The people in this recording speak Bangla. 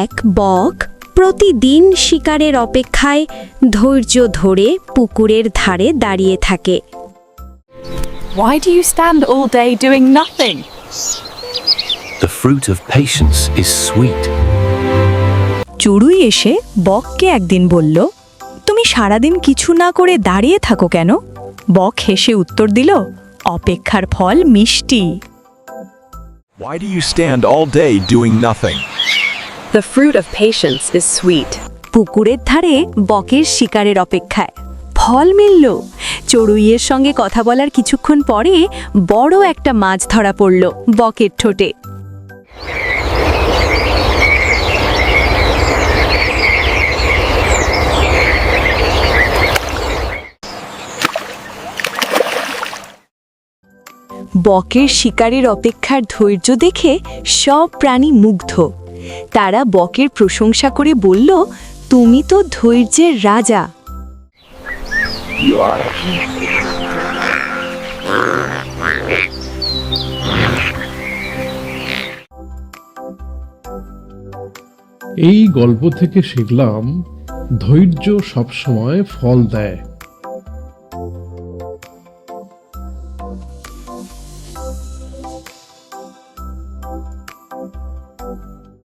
এক বক প্রতিদিন শিকারের অপেক্ষায় ধৈর্য ধরে পুকুরের ধারে দাঁড়িয়ে থাকে Why do you stand all day doing nothing? The fruit of patience is sweet. চড়ুই এসে বককে একদিন বলল তুমি সারাদিন কিছু না করে দাঁড়িয়ে থাকো কেন বক হেসে উত্তর দিল অপেক্ষার ফল মিষ্টি Why do you stand all day doing nothing? The fruit of patience is sweet. পুকুরের ধারে বকের শিকারের অপেক্ষায় ফল মিলল চড়ুইয়ের সঙ্গে কথা বলার কিছুক্ষণ পরে বড় একটা মাছ ধরা পড়ল বকের ঠোঁটে বকের শিকারের অপেক্ষার ধৈর্য দেখে সব প্রাণী মুগ্ধ। তারা বকের প্রশংসা করে বলল, তুমি তো ধৈর্যের রাজা। এই গল্প থেকে শিখলাম, ধৈর্য সবসময় ফল দেয়।